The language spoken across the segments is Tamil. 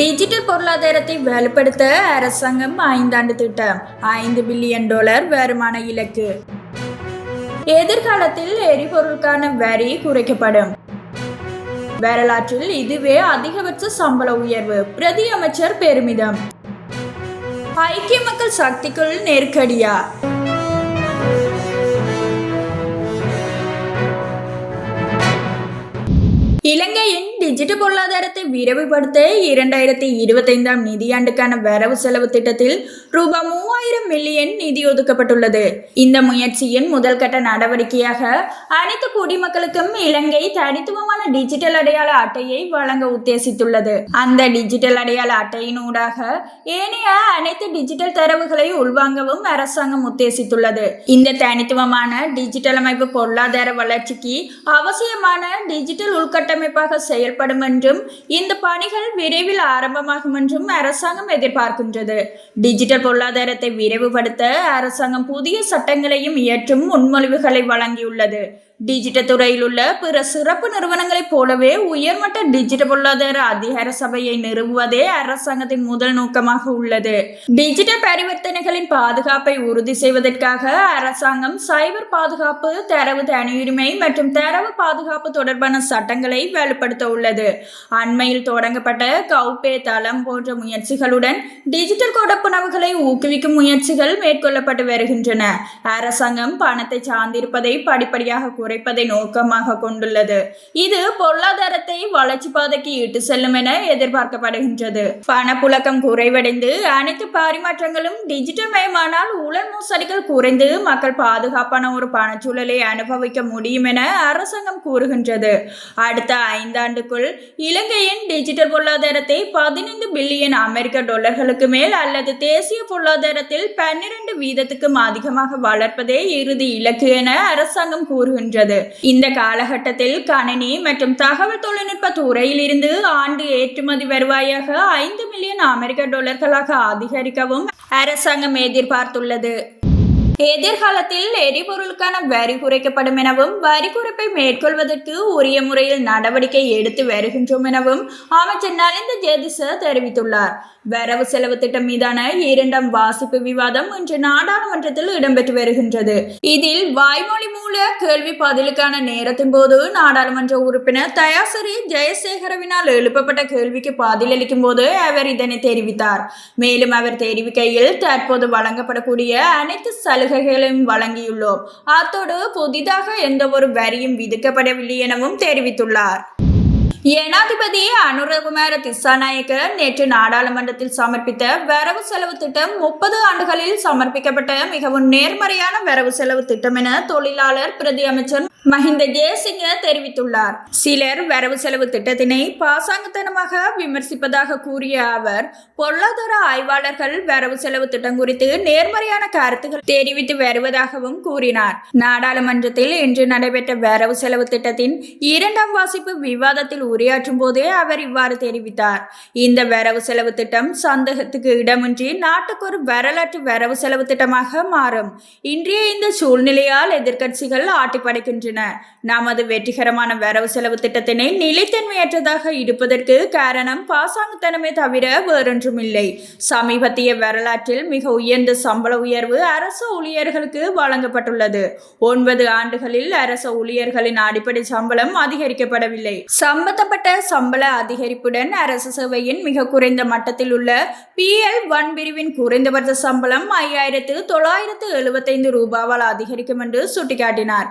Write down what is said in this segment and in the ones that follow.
டிஜிட்டல் பொருளாதாரத்தை வலுப்படுத்த அரசாங்கம் ஐந்தாண்டு திட்டம். ஐந்து பில்லியன் டாலர் வருமான இலக்கு. எதிர்காலத்தில் எரிபொருளுக்கான வரி குறைக்கப்படும். வரலாற்றில் இதுவே அதிகபட்ச சம்பள உயர்வு. பிரதி அமைச்சர் பெருமிதம். ஐக்கிய மக்கள் சக்திக்குள் நெருக்கடியா? இலங்கையின் டிஜிட்டல் பொருளாதாரத்தை விரைவுபடுத்த இரண்டாயிரத்தி இருபத்தைந்தாம் நிதியாண்டுக்கான வரவு செலவு திட்டத்தில் ரூபாய் மூவாயிரம் மில்லியன் நிதி ஒதுக்கப்பட்டுள்ளது. இந்த முயற்சியின் முதல் கட்ட நடவடிக்கையாக அனைத்து குடிமக்களுக்கும் இலங்கை தனித்துவமான டிஜிட்டல் அடையாள அட்டையை வழங்க உத்தேசித்துள்ளது. அந்த டிஜிட்டல் அடையாள அட்டையின் ஊடாக ஏனைய அனைத்து டிஜிட்டல் தரவுகளை உள்வாங்கவும் அரசாங்கம் உத்தேசித்துள்ளது. இந்த தனித்துவமான டிஜிட்டல் அமைப்பு பொருளாதார வளர்ச்சிக்கு அவசியமான டிஜிட்டல் உள்கட்டமைப்பாக செயல்படும் என்றும் இந்த பணிகள் விரைவில் ஆரம்பமாகும் என்றும் அரசாங்கம் எதிர்பார்க்கின்றது. டிஜிட்டல் பொருளாதாரத்தை விரைவுபடுத்த அரசாங்கம் புதிய சட்டங்களையும் இயற்றும் முன்மொழிவுகளை வழங்கியுள்ளது. டிஜிட்டல் துறையில் உள்ள பிற சிறப்பு நிறுவனங்களைப் போலவே உயர்மட்ட டிஜிட்டல் பொருளாதார அதிகார சபையை நிறுவுவதே அரசாங்கத்தின் முதல் நோக்கமாக உள்ளது. டிஜிட்டல் பரிவர்த்தனைகளின் பாதுகாப்பை உறுதி செய்வதற்காக அரசாங்கம் சைபர் பாதுகாப்பு தரவு தனியுரிமை மற்றும் தரவு பாதுகாப்பு தொடர்பான சட்டங்களை வலுப்படுத்த உள்ளது. அண்மையில் தொடங்கப்பட்ட கௌபே தளம் போன்ற முயற்சிகளுடன் டிஜிட்டல் கொடப்புணவுகளை ஊக்குவிக்கும் முயற்சிகள் மேற்கொள்ளப்பட்டு வருகின்றன. அரசாங்கம் பணத்தை சார்ந்திருப்பதை படிப்படியாக குறைப்பதை நோக்கமாக கொண்டுள்ளது. இது பொருளாதாரத்தை வளர்ச்சி பாதைக்கு இட்டு செல்லும் என எதிர்பார்க்கப்படுகின்றது. பணப்புழக்கம் குறைவடைந்து அனைத்து பரிமாற்றங்களும் டிஜிட்டல் மயமானால் ஊழல் மோசடிகள் குறைந்து மக்கள் பாதுகாப்பான ஒரு பணச்சூழலை அனுபவிக்க முடியும் என அரசாங்கம் கூறுகின்றது. அடுத்த ஐந்தாண்டுக்குள் இலங்கையின் டிஜிட்டல் பொருளாதாரத்தை பதினைந்து பில்லியன் அமெரிக்க டாலர்களுக்கு மேல் அல்லது தேசிய பொருளாதாரத்தில் பன்னிரண்டு வீதத்துக்கும் அதிகமாக வளர்ப்பதே இறுதி இலக்கு என அரசாங்கம் கூறுகின்றது. இந்த காலகட்டத்தில் கணினி மற்றும் தகவல் தொழில்நுட்ப துறையில் இருந்து ஆண்டு ஏற்றுமதி வருவாயாக ஐந்து மில்லியன் அமெரிக்க டாலர்களாக அதிகரிக்கவும் அரசாங்கம் எதிர்பார்த்துள்ளது. எதிர்காலத்தில் எரிபொருளுக்கான வரி குறைக்கப்படும் எனவும் வரி குறைப்பை மேற்கொள்வதற்கு உரிய முறையில் நடவடிக்கை எடுத்து வருகின்றோம் எனவும் அமைச்சர் நலிந்த ஜெயதிச தெரிவித்துள்ளார். வரவு செலவு திட்டம் மீதான இரண்டாம் வாசிப்பு விவாதம் இன்று நாடாளுமன்றத்தில் இடம்பெற்று வருகின்றது. இதில் வாய்மொழி மூல கேள்வி பதிலுக்கான நேரத்தின் போது நாடாளுமன்ற உறுப்பினர் தயாசரி ஜெயசேகரவினால் எழுப்பப்பட்ட கேள்விக்கு பதிலளிக்கும் போது அவர் இதனை தெரிவித்தார். மேலும் அவர் தெரிவிக்கையில் தற்போது வழங்கப்படக்கூடிய அனைத்து சலுகைகளையும் வழங்கியுள்ளோம். அத்தோடு புதிதாக எந்த ஒரு வரியும் விதிக்கப்படவில்லை எனவும் தெரிவித்துள்ளார். ஜனாதிபதி அனுரகுமார திசாநாயக்க நேற்று நாடாளுமன்றத்தில் சமர்ப்பித்த வரவு செலவு திட்டம் முப்பது ஆண்டுகளில் சமர்ப்பிக்கப்பட்ட மிகவும் நேர்மறையான வரவு செலவு திட்டம் என தொழிலாளர் பிரதி அமைச்சர் மஹிந்த ஜெயசிங்க தெரிவித்துள்ளார். சிலர் வரவு செலவு திட்டத்தினை பாசாங்குத்தனமாக விமர்சிப்பதாக கூறிய அவர் பொருளாதார ஆய்வாளர்கள் வரவு செலவு திட்டம் குறித்து நேர்மறையான கருத்துக்கள் தெரிவித்து வருவதாகவும் கூறினார். நாடாளுமன்றத்தில் இன்று நடைபெற்ற வரவு செலவு திட்டத்தின் இரண்டாம் வாசிப்பு விவாதத்தில் உரையாற்றும் போதே அவர் இவ்வாறு தெரிவித்தார். இந்த வரவு செலவு திட்டம் சந்தேகத்துக்கு இடமின்றி நாட்டுக்கு ஒரு வரலாற்று வரவு செலவு திட்டமாக மாறும். இன்றைய இந்த சூழ்நிலையால் எதிர்க்கட்சிகள் ஆட்டிப்படைக்கின்றன. படைக்கின்றன நமது வெற்றிகரமான வரவு செலவு திட்டத்தினை நிலைத்தன்மையற்றதாக இருப்பதற்கு காரணம் பாசாங்குத்தனமே தவிர வேறொன்றும் இல்லை சமீபத்திய வரலாற்றில் மிக உயர்ந்த சம்பள உயர்வு அரசு ஊழியர்களுக்கு வழங்கப்பட்டுள்ளது. ஒன்பது ஆண்டுகளில் அரசு ஊழியர்களின் அடிப்படை சம்பளம் அதிகரிக்கப்படவில்லை. சம்பந்தப்பட்ட சம்பள அதிகரிப்புடன் அரசு சேவையின் மிக குறைந்த மட்டத்தில் உள்ள பிஎல் ஒன் பிரிவின் குறைந்தபட்ச சம்பளம் ஐயாயிரத்து தொள்ளாயிரத்து எழுபத்தைந்து ரூபாவால் அதிகரிக்கும் என்று சுட்டிக்காட்டினார்.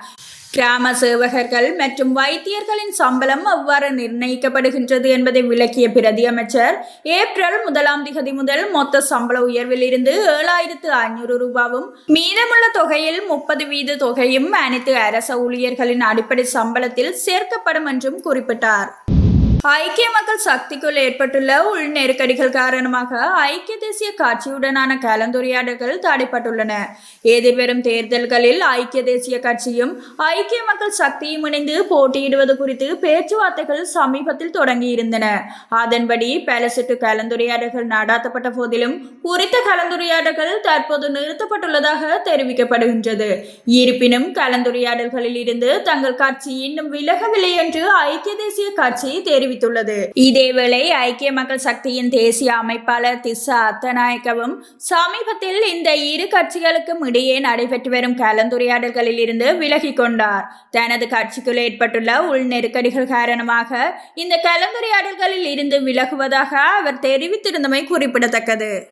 கிராம சேவகர்கள் மற்றும் வைத்தியர்களின் சம்பளம் எவ்வாறு நிர்ணயிக்கப்படுகின்றது என்பதை விளக்கிய பிரதி அமைச்சர் ஏப்ரல் முதலாம் திகதி முதல் மொத்த சம்பள உயர்வில் இருந்து ஏழாயிரத்து ஐநூறு ரூபாவும் மீதமுள்ள தொகையில் முப்பது வீத தொகையும் அனைத்து அரச ஊழியர்களின் அடிப்படை சம்பளத்தில் சேர்க்கப்படும் என்றும் குறிப்பிட்டார். ஐக்கிய மக்கள் சக்திக்குள் ஏற்பட்டுள்ள உள் நெருக்கடிகள் காரணமாக ஐக்கிய தேசிய கட்சியுடனான கலந்துரையாடல்கள் தடைப்பட்டுள்ளன. எதிர்வரும் தேர்தல்களில் ஐக்கிய தேசிய கட்சியும் ஐக்கிய மக்கள் சக்தியும் இணைந்து போட்டியிடுவது குறித்து பேச்சுவார்த்தைகள் சமீபத்தில் தொடங்கியிருந்தன. அதன்படி பல சுற்று கலந்துரையாடல்கள் நடாத்தப்பட்ட போதிலும் குறித்த கலந்துரையாடல்கள் தற்போது நிறுத்தப்பட்டுள்ளதாக தெரிவிக்கப்படுகின்றது. இருப்பினும் கலந்துரையாடல்களில் இருந்து தங்கள் கட்சி இன்னும் விலகவில்லை என்று ஐக்கிய தேசிய கட்சி தெரிவித்து தெரிவித்துள்ளது. இதேவேளை ஐக்கிய மக்கள் சக்தியின் தேசிய அமைப்பாளர் திசா அத்தநாயக்கவும் சமீபத்தில் இந்த இரு கட்சிகளுக்கும் இடையே நடைபெற்று வரும் கலந்துரையாடல்களில் இருந்து விலகிக் கொண்டார். தனது கட்சிக்குள் ஏற்பட்டுள்ள உள் நெருக்கடிகள் காரணமாக இந்த கலந்துரையாடல்களில் இருந்து விலகுவதாக அவர் தெரிவித்திருந்தமை குறிப்பிடத்தக்கது.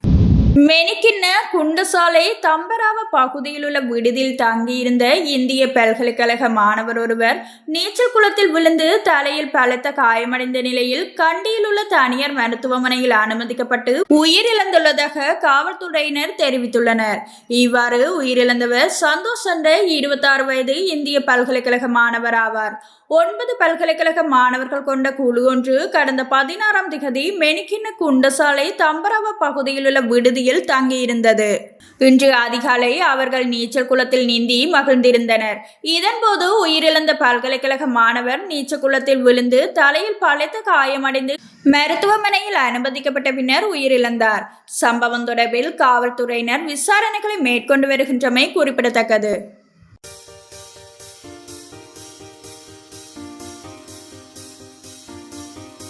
மெனிக்கின்ன குண்டசாலை தம்பராவ பகுதியில் உள்ள விடுதியில் தங்கியிருந்த இந்திய பல்கலைக்கழக மாணவர் ஒருவர் நீச்சல் குளத்தில் விழுந்து தலையில் பலத்த காயமடைந்த நிலையில் கண்டியில் உள்ள தனியார் மருத்துவமனையில் அனுமதிக்கப்பட்டு உயிரிழந்துள்ளதாக காவல்துறையினர் தெரிவித்துள்ளனர் இவ்வாறு உயிரிழந்தவர் சந்தோஷ் என்ற இருபத்தாறு வயது இந்திய பல்கலைக்கழக மாணவர் ஆவார் ஒன்பது பல்கலைக்கழக மாணவர்கள் கொண்ட குழு ஒன்று கடந்த பதினாறாம் திகதி மெனிக்கின்ன குண்டசாலை தம்பராவ பகுதியில் உள்ள விடுதியில் தங்கியிருந்தது. இன்று அதிகாலை அவர்கள் நீச்சல் குளத்தில் நீந்தி மகிழ்ந்திருந்தனர். இதன்போது உயிரிழந்த பல்கலைக்கழக மாணவர் நீச்சல் குளத்தில் விழுந்து தலையில் பலத்த காயமடைந்து மருத்துவமனையில் அனுமதிக்கப்பட்ட பின்னர் உயிரிழந்தார். சம்பவம் தொடர்பில் காவல்துறையினர் விசாரணைகளை மேற்கொண்டு வருகின்றமை குறிப்பிடத்தக்கது.